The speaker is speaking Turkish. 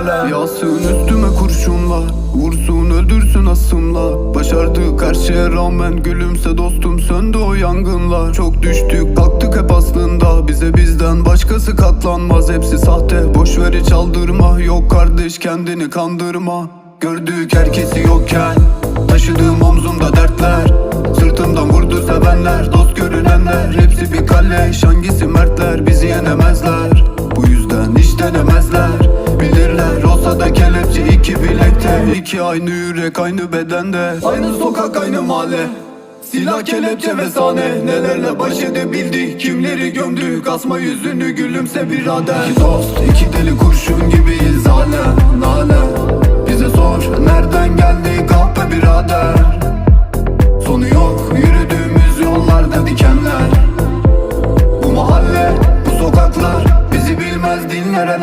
Yasın üstüme kurşunlar Vursun öldürsün asımla. Başardık her şeye rağmen Gülümse dostum söndü o yangınlar. Çok düştük kalktık hep aslında. Bize bizden başkası katlanmaz. Hepsi sahte boşver hiç aldırma. Yok kardeş kendini kandırma. Gördük herkesi yokken Taşıdığım omzumda dertler. Sırtımdan vurdu sevenler Dost görünenler. Hepsi bir kalleş Hangisi mertler? Bizi yenemezler. Bu yüzden hiç denemezler Bilirler, olabilirler Rosa'da kelepçe iki bilekte. İki aynı yürek aynı bedende. Aynı sokak aynı mahalle. Silah kelepçe ve sahne. Nelerle baş edebildi Kimleri gömdü Kasma yüzünü gülümse birader İki dost iki deli kurşun gibiyiz. Hala Nale bize sor Nereden geldi? Kahpe birader. Sonu yok yürüdüğümüz yollarda diken Düşmez dillere